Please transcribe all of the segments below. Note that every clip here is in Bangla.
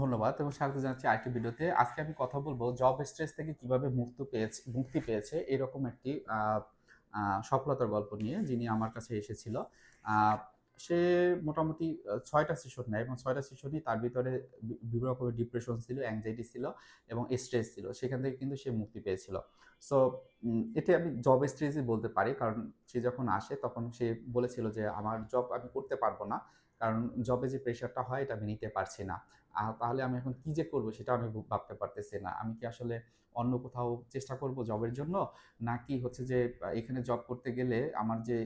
ধন্যবাদ এবং স্বাগত জানাচ্ছি আরেকটি ভিডিওতে। আজকে আমি কথা বলব জব স্ট্রেস থেকে কীভাবে মুক্ত পেয়েছে, মুক্তি পেয়েছে এরকম একটি সফলতার গল্প নিয়ে যিনি আমার কাছে এসেছিল। সে মোটামুটি ছয়টা সেশন নেয় এবং ছয়টা সেশনই তার ভিতরে বিভিন্ন রকমের ডিপ্রেশন ছিল অ্যাংজাইটি ছিল এবং স্ট্রেস ছিল। সেখান থেকে কিন্তু সে মুক্তি পেয়েছিল। সো এটা আমি জব স্ট্রেসই বলতে পারি। কারণ সে যখন আসে তখন সে বলেছিল যে, আমার জব আমি করতে পারব না। কারণ জবে যে প্রেশারটা হয় এটা আমি নিতে পারছি না। আহ, তাহলে আমি এখন কি যে করব সেটা আমি ভাবতে পারতেছি না। আমি কি আসলে অন্য কোথাও চেষ্টা করব জবের জন্য? নাকি হচ্ছে যে এখানে জব করতে গেলে আমার যে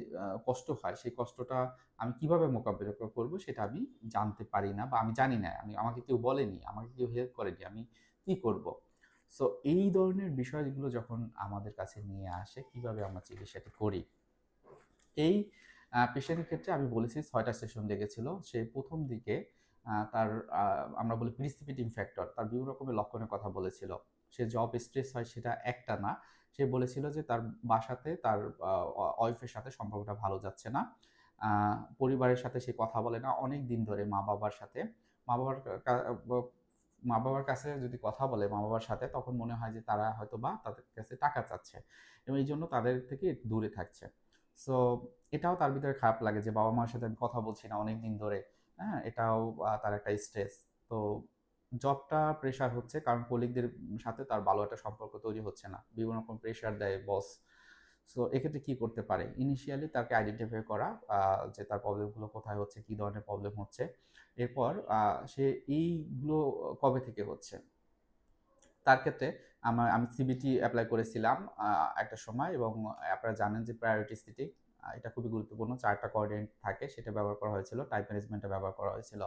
কষ্ট হয় সেই কষ্টটা আমি কীভাবে মোকাবিলা করব সেটা আমি জানতে পারি না বা আমি জানি না। আমি আমাকে কেউ বলেনি আমাকে কেউ হেল্প করেনি আমি কি করব? সো এই ধরনের বিষয়গুলো যখন আমাদের কাছে নিয়ে আসে কীভাবে আমরা চিকিৎসাটি করি? এই পেশেন্টের ক্ষেত্রে আমি বলেছি ছয়টা সেশন লেগেছিল। সে প্রথম দিকে তার আমরা বলি প্রিসিপিটিং ফ্যাক্টর, তার বিভিন্ন রকমের লক্ষণের কথা বলেছিল। সে জব স্ট্রেস হয় সেটা একটা না। সে বলেছিল যে তার বাসাতে তার ওয়াইফের সাথে সম্পর্কটা ভালো যাচ্ছে না। পরিবারের সাথে সে কথা বলে না। অনেক দিন ধরে মা বাবার সাথে। মা বাবার মা বাবার কাছে যদি কথা বলে মা বাবার সাথে, তখন মনে হয় যে তারা হয়তো বা তাদের কাছে টাকা চাচ্ছে এবং এই জন্য তাদের থেকে দূরে থাকছে। সো এটাও তার ভিতরে খারাপ লাগে যে বাবা মার সাথে আমি কথা বলছি না অনেক দিন ধরে। হ্যাঁ এটাও তার একটা স্ট্রেস তো জবটা প্রেশার হচ্ছে কারণ কলিগদের সাথে তার ভালো একটা সম্পর্ক তৈরি হচ্ছে না। বিভিন্ন রকম প্রেশার দেয় বস সো এক্ষেত্রে কি করতে পারে? ইনিশিয়ালি তাকে আইডেন্টিফাই করা যে তার প্রবলেমগুলো কোথায় হচ্ছে, কি ধরনের প্রবলেম হচ্ছে। এরপর সে এইগুলো কবে থেকে হচ্ছে? তার ক্ষেত্রে আমার আমি সিবিটি অ্যাপ্লাই করেছিলাম একটা সময় এবং আপনারা জানেন যে প্রায়োরিটি সিটি এটা খুবই গুরুত্বপূর্ণ। চারটা কোঅর্ডিনেট থাকে সেটা ব্যবহার করা হয়েছিল টাইপ ম্যানেজমেন্টটা ব্যবহার করা হয়েছিল।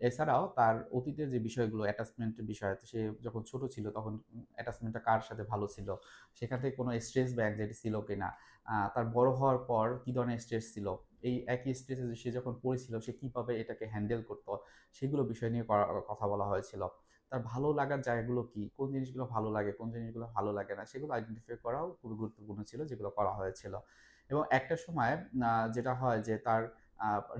এছাড়াও তার অতীতের যে বিষয়গুলো অ্যাটাচমেন্টের বিষয় সে যখন ছোট ছিল তখন অ্যাটাচমেন্টটা কার সাথে ভালো ছিল? সেখান থেকে কোনো স্ট্রেস বা অ্যাংজাইটি ছিল কিনা? আহ, তার বড় হওয়ার পর কী ধরনের স্ট্রেস ছিল? এই একই স্ট্রেসে সে যখন পড়েছিল সে কীভাবে এটাকে হ্যান্ডেল করতো? সেগুলো বিষয় নিয়ে কথা বলা হয়েছিল। তার ভালো লাগার জায়গাগুলো কি? কোন জিনিসগুলো ভালো লাগে, কোন জিনিসগুলো ভালো লাগে না? সেগুলো আইডেন্টিফাই করাও খুবই গুরুত্বপূর্ণ ছিল যেগুলো করা হয়েছিল। এবং একটা সময় যেটা হয় যে তার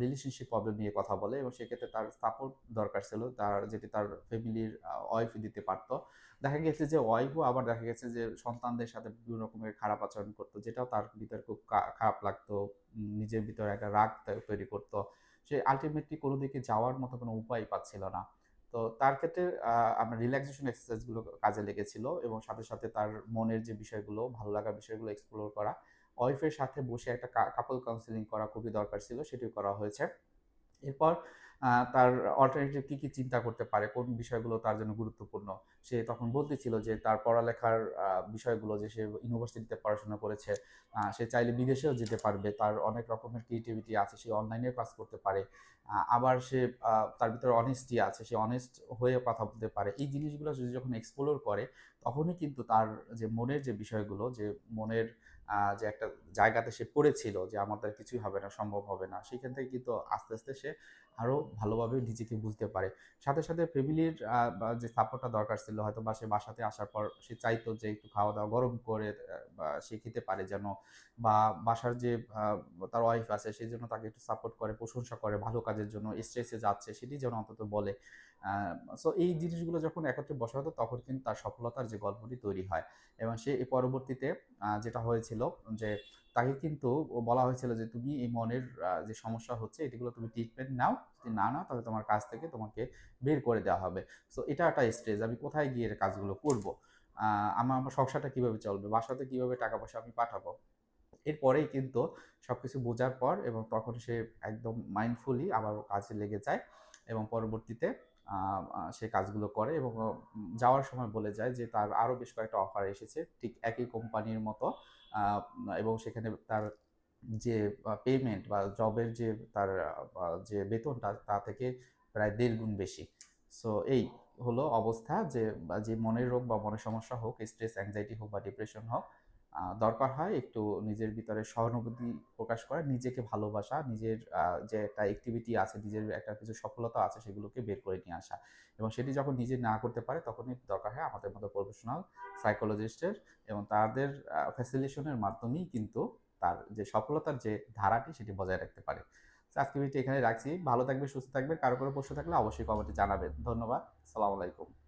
রিলেশনশিপ প্রবলেম নিয়ে কথা বলে এবং সেক্ষেত্রে তার সাপোর্ট দরকার ছিল। তার, যেটি তার ফ্যামিলির ওয়াইফ দিতে পারতো। দেখা গেছে যে ওয়াইফও আবার দেখা গেছে যে সন্তানদের সাথে বিভিন্ন রকমের খারাপ আচরণ করতো, যেটাও তার ভিতরে খুব খারাপ লাগতো নিজের ভিতরে একটা রাগ তৈরি করতো। সে আলটিমেটলি কোনো দিকে যাওয়ার মতো কোনো উপায় পাচ্ছিল না। তো তার ক্ষেত্রে আমরা রিল্যাক্সেশন এক্সারসাইজগুলো কাজে লেগেছিল এবং সাথে সাথে তার মনের যে বিষয়গুলো, ভালো লাগার বিষয়গুলো এক্সপ্লোর করা ওয়াইফের সাথে বসে একটা কাপল কাউন্সিলিং করা খুবই দরকার ছিল, সেটিও করা হয়েছে। এরপর তার অল্টারনেটিভ কি কি চিন্তা করতে পারে, কোন বিষয়গুলো তার জন্য গুরুত্বপূর্ণ? সে তখন বলতেছিল যে তার পড়ালেখার বিষয়গুলো যে সে ইউনিভার্সিটিতে পড়াশোনা করেছে সে চাইলে বিদেশেও যেতে পারবে। তার অনেক রকমের ক্রিয়েটিভিটি আছে, সে অনলাইনে কাজ করতে পারে। আবার সে তার ভিতরে অনেস্টি আছে, সে অনেস্ট হয়ে কথা বলতে পারে। এই জিনিসগুলো যদি যখন এক্সপ্লোর করে তখনই কিন্তু তার যে মনের যে বিষয়গুলো, যে মনের যে একটা জায়গাতে সে পড়েছিল যে আমাদের কিছুই হবে না, সম্ভব হবে না সেখান থেকে কিন্তু আস্তে আস্তে সে আরও ভালোভাবে নিজেকে বুঝতে পারে। সাথে সাথে ফ্যামিলির যে সাপোর্টটা দরকার ছিল হয়তো বা সে বাসাতে আসার পর সে চাইতো যে একটু খাওয়া দাওয়া গরম করে সে খেতে পারে যেন, বা বাসার যে তার ওয়াইফ আছে সেই জন্য তাকে একটু সাপোর্ট করে, প্রশংসা করে, ভালো কাজের জন্য স্ট্রেসে যাচ্ছে, সেটি যেন অন্তত বলে। সো এই জিনিসগুলো যখন একত্রে বসা হতো, তখন কিন্তু তার সফলতার যে গল্পটি তৈরি হয়। এবং সে পরবর্তীতে যেটা হয়েছিল যে তাকে কিন্তু বলা হয়েছিল যে তুমি এই মনের যে সমস্যা হচ্ছে, এটিগুলো তুমি ট্রিটমেন্ট নাও। যদি না নাও, তাহলে তোমার কাছ থেকে তোমাকে বের করে দেওয়া হবে। সো এটা একটা স্টেজ আমি কোথায় গিয়ে কাজগুলো করব? আমার আমার সংসারটা কীভাবে চলবে? বাসাতে কীভাবে টাকা পয়সা আমি পাঠাবো? এরপরেই কিন্তু সব কিছু বোঝার পর এবং তখন সে একদম মাইন্ডফুলি আবার কাজে লেগে যায় এবং পরবর্তীতে সে কাজগুলো করে এবং যাওয়ার সময় বলে যায় যে তার আরও বেশ কয়েকটা অফার এসেছে ঠিক একই কোম্পানির মতো। এবং সেখানে তার যে পেমেন্ট বা জবের যে, তার যে বেতনটা তা থেকে প্রায় দেড় গুণ বেশি। সো এই হলো অবস্থা যে যে মনের রোগ বা মনের সমস্যা হোক স্ট্রেস অ্যাংজাইটি হোক বা ডিপ্রেশন হোক দরকার হয় একটু নিজের ভিতরে সহানুভূতি প্রকাশ করা, নিজেকে ভালোবাসা, নিজের যে একটা অ্যাক্টিভিটি আছে, নিজের একটা কিছু সফলতা আছে সেগুলোকে বের করে নিয়ে আসা। এবং সেটি যখন নিজে না করতে পারে তখনই দরকার হয় আমাদের মতো প্রফেশনাল সাইকোলজিস্টের এবং তাদের ফ্যাসিলিটেশনের মাধ্যমেই কিন্তু তার যে সফলতার যে ধারাটি সেটি বজায় রাখতে পারে। আজকে ভিডিওটি এখানে রাখছি। ভালো থাকবে সুস্থ থাকবে কারও কোনো প্রশ্ন থাকলে অবশ্যই কমেন্টে জানাবেন। ধন্যবাদ। সালাম আলাইকুম।